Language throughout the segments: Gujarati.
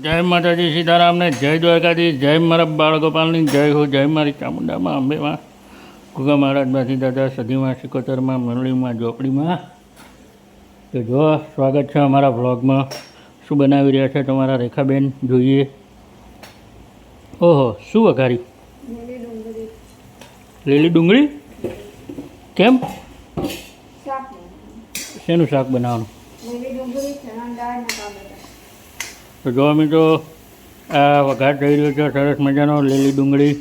જય માતાજી સીતારામને જય દ્વારકાજી જય મારા બાળગોપાલની જય હો જય મારી ચામુંડામાં અંબેમાં ગુગા મહારાજમાંથી દાદા સદીમાં સિકોતરમાં મરળીમાં ઝોપડીમાં. તો જો સ્વાગત છે અમારા વ્લોગમાં. શું બનાવી રહ્યા છે તમારા રેખાબેન? જોઈએ. ઓહો શું વઘારી? લીલી ડુંગળી. કેમ? શેનું શાક બનાવવાનું લીલી ડુંગળી ચણા દાળ ને ટામેટાં તો જોવા મિત્રો આ વઘાર થઈ રહ્યો છે સરસ મજાનો લીલી ડુંગળી.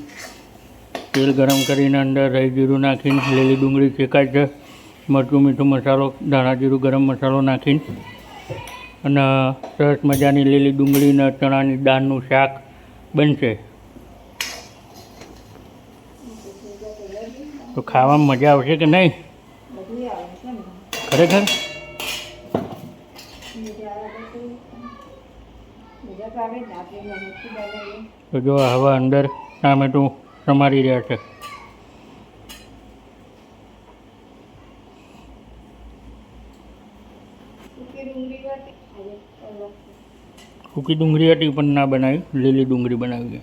તેલ ગરમ કરીને અંદર રહી જીરું નાખીને લીલી ડુંગળી શેકાય છે. મરચું મીઠું મસાલો ધાણા જીરું ગરમ મસાલો નાખીને. અને સરસ મજાની લીલી ડુંગળી અને ચણાની દાળનું શાક બનશે. તો ખાવામાં મજા આવશે કે નહીં? ખરેખર બીજા આવે તો બીજા તો જ હવે અંદર ટામેટું સમારી રહ્યા છે. સૂકી ડુંગળી હતી પણ ના બનાવી લીલી ડુંગળી બનાવી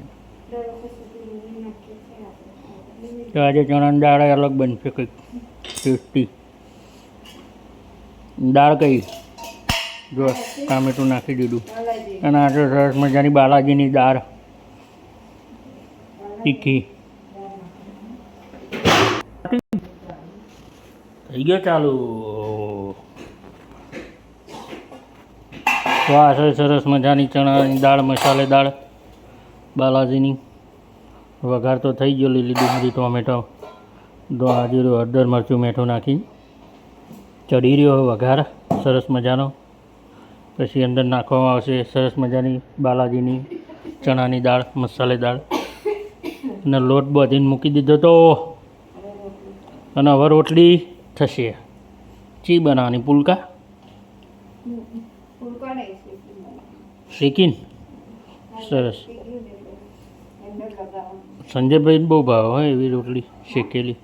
તો આજે ચણાની દાળ અલગ બનશે કંઈક. ટેસ્ટી. દાળ કઈ? જો ટામેટું નાખી દીધું. અને આજે સરસ મજાની બાલાજીની દાળ. તીખી. થઈ ગયો ચાલુ. વાહ સરસ મજાની ચણાની દાળ મસાલેદાર બાલાજીની. વઘાર તો થઈ ગયો લીલી ડુંગળી ટોમેટો. જીરું હળદર મરચું મીઠું નાખી. ચડી રહ્યો વઘાર સરસ મજાનો. પછી અંદર નાખવામાં આવશે સરસ મજાની બાલાજીની ચણાની દાળ મસાલેદાર. અને લોટ બધીને મૂકી દીધો તો અને હવે રોટલી થશે. ચી બનાવવાની પુલકા? શેકીને સરસ. સંજયભાઈ બહુ ભાવ હોય એવી રોટલી શેકેલી.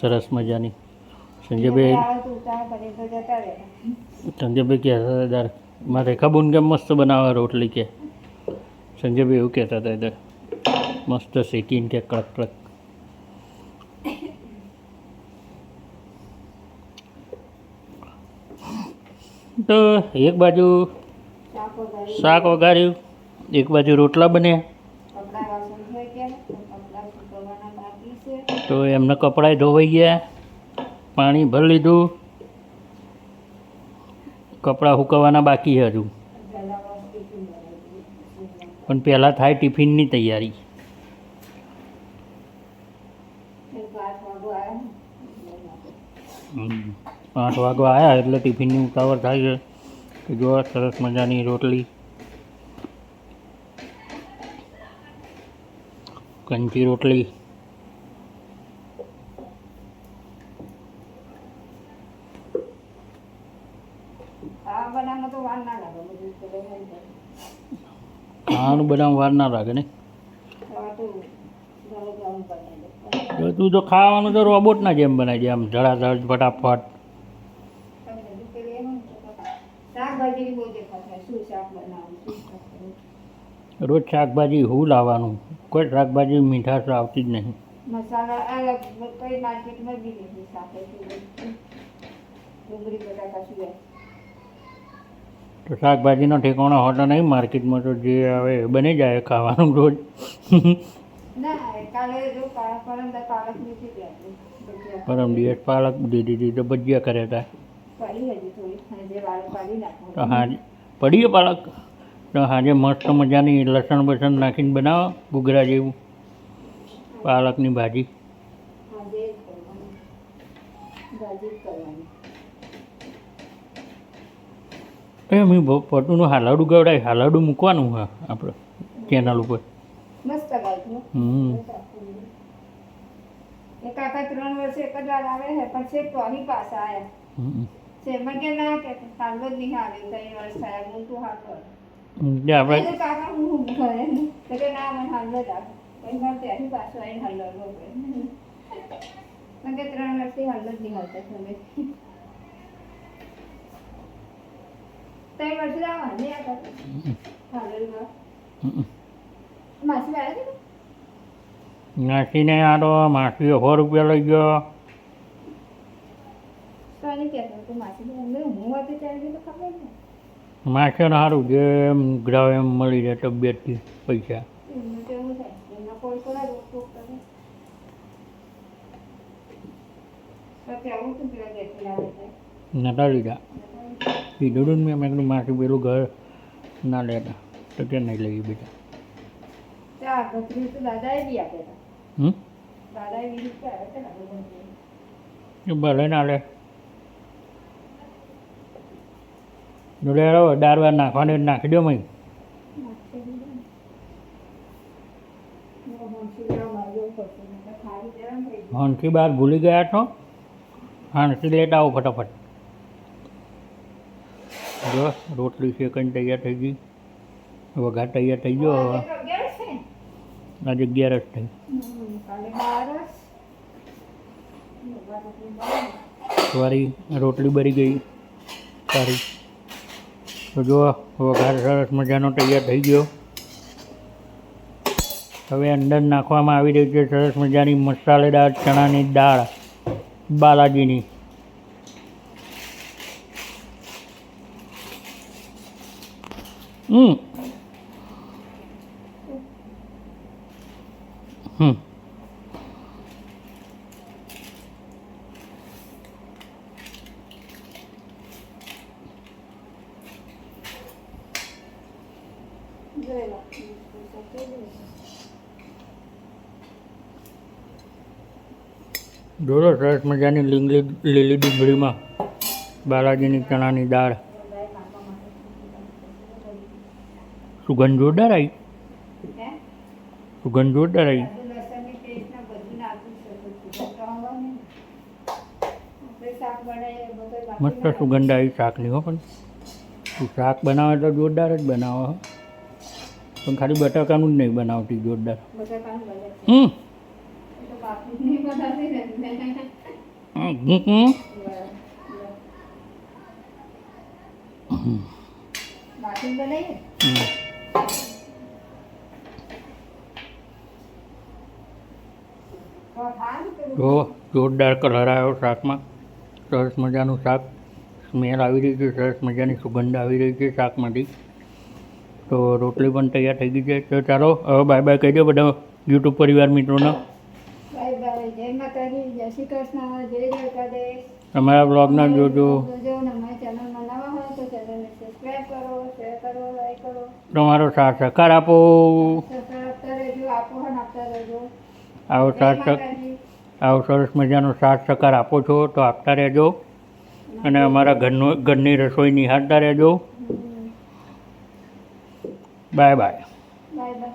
સરસ મજાની. સંજયભાઈ સંજયભાઈ કહેતા હતા મારે રેખાબુન કેમ મસ્ત બનાવે રોટલી કે? સંજયભાઈ એવું કહેતા હતા દર મસ્ત શેકીને કે કડક કડક. તો એક બાજુ શાક વઘારી વઘાર્યું એક બાજુ રોટલા બન્યા. તો એમને કપડાં ધોવાઈ ગયા. પાણી ભરી લીધું. કપડાં સુકવવાના બાકી હજુ. પણ પહેલાં થાય ટિફિનની તૈયારી. પાંચ વાગો આવ્યા એટલે ટિફિનની ઉતાવળ થાય છે. કે જો સરસ મજાની રોટલી. કંચી રોટલી. બનાવવામાં તો વાર ના લાગે તો લઈને ખાવાનું બનાવવા વાર ના લાગે ને? તો તો ખાવાનું તો રોબોટના જેમ બનાવી દે આમ ધડાધડ ફટાફટ. રોજ શાકભાજી હું લાવવાનું? કોઈ શાકભાજી મીઠાશ આવતી જ નહીં. મસાલા કઈ માર્કેટમાં બી નથી સાથે ડુંગળી બટાકા સિવાય તો શાકભાજીનો ઠેકાણો હોતો નહીં માર્કેટમાં તો જે આવે બની જાય ખાવાનું રોજ. પરમ દિવસ પાલક દીધી હતી તો ભજીયા કર્યા હતા. તો હાજે પડી ગયો પાલક? તો હાજે મસ્ત મજાની લસણ બસણ નાખીને બનાવો ઘૂઘરા જેવું પાલકની ભાજી. ભાજી કરવાની. એ મેં પટુનું હાલાડું ગવડાય હાલાડું મૂકવાનું હા આપણે ચેનલ ઉપર મસ્ત હમ. એ કાકા ત્રણ વર્ષે એક જ વાર આવે છે પણ છે તો અહીં પાછા આવ્યા છે મને ના કે હાલો જ નહીં આવે ત્રણ વર્ષ થયા હું તું હાલ કર આપણે કાકા હું ઘરે ના? મને હાલ જ આવે મારે ત્યાંથી પાછું આવીને હાલ મને કે ત્રણ વર્ષથી હાલ જ નહીં હાલતા ત્રણ ને લાવવા નહીં માસી આવ્યા છે આડો માસી સો રૂપિયા લઈ ગયો. માસી સારું જે ગ્રાવ એમ મળી જાય તબિયતથી પૈસા. લાવે નતા લીધા કીધું મેં મેં માસી પેલું ઘર ના લેતા. તો કે નહીં લઈ બેટા. ભલે ના લે. જોડે દાળ વાર નાખવાની નાખી દો મય. મેં. હોનથી બહાર ભૂલી ગયા છો? હાનથી લેતા આવો ફટાફટ. જો રોટલી શેકઈને તૈયાર થઈ ગઈ. વઘાર તૈયાર થઈ ગયો હવે આજે અગિયારસ થઈ. બધા રોટલી બળી ગઈ સારી તો જો વઘાર સરસ મજાનો તૈયાર થઈ ગયો. હવે અંદર નાખવામાં આવી રહી છે સરસ મજાની મસાલેદાર ચણાની દાળ બાલાજીની. હમ હમ જોઈ લો. તો કેવી રીતે? જોડો સરસ મજાની લીંગલી લીલી ડુંગળીમાં બાલાજીની ચણાની દાળ સુગંધ જોરદાર આવી? સુગંધ જોરદાર આવી. મસ્ત સુગંધ આવી શાકની હો પણ. તું શાક બનાવે તો જોરદાર જ બનાવો હો. પણ ખાલી બટાકાનું જ નહીં બનાવતી જોરદાર. હમ. હમ, હમ, જો જોરદાર કલર આવ્યો શાકમાં. સરસ મજાનું શાક. સ્મેલ આવી રહી છે સરસ મજાની સુગંધ આવી રહી છે શાકમાંથી. તો રોટલી પણ તૈયાર થઈ ગઈ છે. તો ચાલો હવે બાય બાય કહી દો બધા યુટ્યુબ પરિવાર મિત્રોને. બાય બાય જય માતાજી. જય શ્રી કૃષ્ણ. જય અમારા બ્લોગના જોજો જોજો અને અમારી ચેનલમાં નવા હોય તો ચેનલને સબસ્ક્રાઈબ કરો શેર કરો લાઈક કરો તમારો સાથ સહકાર આપો. આવો સાથ આવો સરસ મજાનો સાથ સહકાર આપો છો તો આપતા રહેજો. અને અમારા ઘરનું ઘરની રસોઈ નિહાળતા રહેજો. Bye bye. Bye bye.